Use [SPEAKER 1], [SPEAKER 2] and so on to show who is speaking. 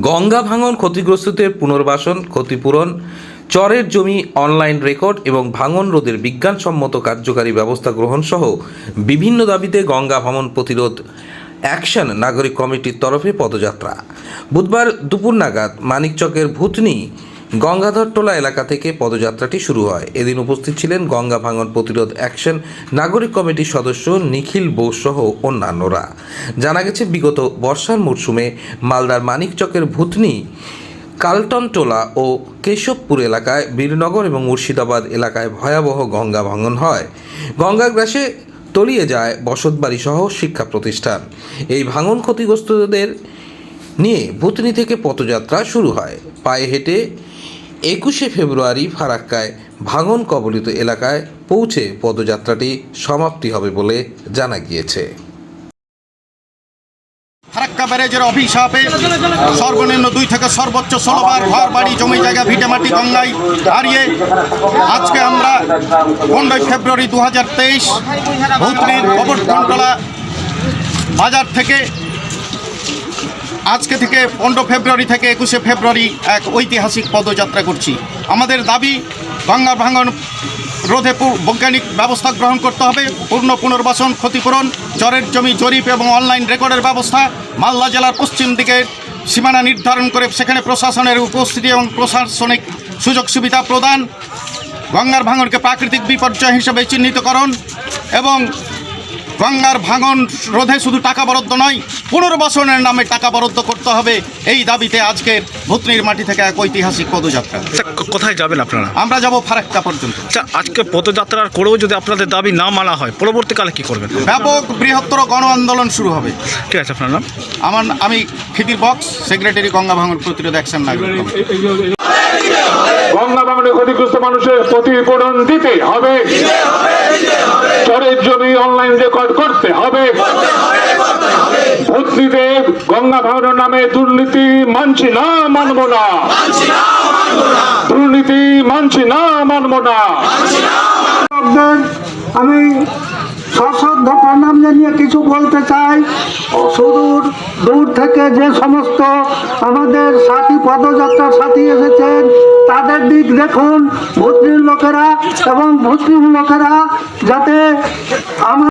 [SPEAKER 1] গঙ্গা ভাঙন ক্ষতিগ্রস্তদের পুনর্বাসন, ক্ষতিপূরণ, চরের জমি অনলাইন রেকর্ড এবং ভাঙন রোধের বিজ্ঞানসম্মত কার্যকারী ব্যবস্থা গ্রহণ সহ বিভিন্ন দাবিতে গঙ্গা ভাঙন প্রতিরোধ অ্যাকশন নাগরিক কমিটির তরফে পদযাত্রা। বুধবার দুপুর নাগাদ মানিকচকের ভূতনি গঙ্গাধরটোলা এলাকা থেকে পদযাত্রাটি শুরু হয়। এদিন উপস্থিত ছিলেন গঙ্গা ভাঙন প্রতিরোধ অ্যাকশন নাগরিক কমিটির সদস্য নিখিল বোস সহ অন্যান্যরা। জানা গেছে, বিগত বর্ষার মরশুমে মালদার মানিকচকের ভূতনি কালটনটোলা ও কেশবপুর এলাকায় বীরনগর এবং মুর্শিদাবাদ এলাকায় ভয়াবহ গঙ্গা ভাঙন হয়। গঙ্গা গ্রাসে তলিয়ে যায় বসতবাড়ি সহ শিক্ষা প্রতিষ্ঠান। এই ভাঙন ক্ষতিগ্রস্তদের নিয়ে ভূতনি থেকে পথযাত্রা শুরু হয়। পায়ে হেঁটে একুশে ফেব্রুয়ারি ফারাক্কায় ভাঙন কবলিত এলাকায় পৌঁছে পদযাত্রাটি সমাপ্তি হবে বলে জানা গিয়েছে।
[SPEAKER 2] ফারাক্কা ব্যারেজের অভিশাপে সর্বনিম্ন দুই থেকে সর্বোচ্চ ষোলোবার ঘর, বাড়ি, জমি, জায়গা ভিটেমাটি গঙ্গায় হারিয়ে আজকে আমরা পনেরোই ফেব্রুয়ারি দু হাজার তেইশ ভৌতনির বাজার থেকে আজকে থেকে পনেরো ফেব্রুয়ারি থেকে একুশে ফেব্রুয়ারি এক ঐতিহাসিক পদযাত্রা করছি। আমাদের দাবি, গঙ্গা ভাঙন রোধে বৈজ্ঞানিক ব্যবস্থা গ্রহণ করতে হবে, পূর্ণ পুনর্বাসন ক্ষতিপূরণ, চরের জমি জরিপ এবং অনলাইন রেকর্ডের ব্যবস্থা, মালদা জেলার পশ্চিম দিকের সীমানা নির্ধারণ করে সেখানে প্রশাসনের উপস্থিতি এবং প্রশাসনিক সুযোগ সুবিধা প্রদান, গঙ্গার ভাঙনকে প্রাকৃতিক বিপর্যয় হিসেবে চিহ্নিতকরণ এবং গঙ্গার ভাঙন রোধে শুধু টাকা বরাদ্দ নয় পুনর্বাসনের নামে টাকা বরাদ্দ করতে হবে এই দাবিতে আজকের ভূতনির মাটি থেকে এক ঐতিহাসিক পদযাত্রা।
[SPEAKER 3] আচ্ছা কোথায় যাবেন আপনারা?
[SPEAKER 2] আমরা যাব ফারাক্কা পর্যন্ত।
[SPEAKER 3] আচ্ছা আজকে পদযাত্রার করেও যদি আপনাদের দাবি না মানা হয় পরবর্তীকালে কি করবেন?
[SPEAKER 2] ব্যাপক বৃহত্তর গণ আন্দোলন শুরু হবে।
[SPEAKER 3] ঠিক আছে আপনার নাম?
[SPEAKER 2] আমার আমি খিদির বক্স সেক্রেটারি গঙ্গা ভাঙন প্রতিরোধ অ্যাকশন নাগরিক
[SPEAKER 4] গঙ্গা ক্ষতিগ্রস্ত মানুষের প্রতিপূরণ দিতে হবে। চরের জমি অনলাইন রেকর্ড করতে হবে। ভর্তিতে গঙ্গা ভাঙনের নামে দুর্নীতি মানছি না, মানব না। দুর্নীতি মানছি না, মানব না।
[SPEAKER 5] আমি কিছু বলতে চাই? সুদূর দূর থেকে যে সমস্ত আমাদের সাথী পদযাত্রার সাথী এসেছেন, তাদের দিক দেখুন ভুতির লোকেরা এবং ভুতির লোকেরা যাতে আমার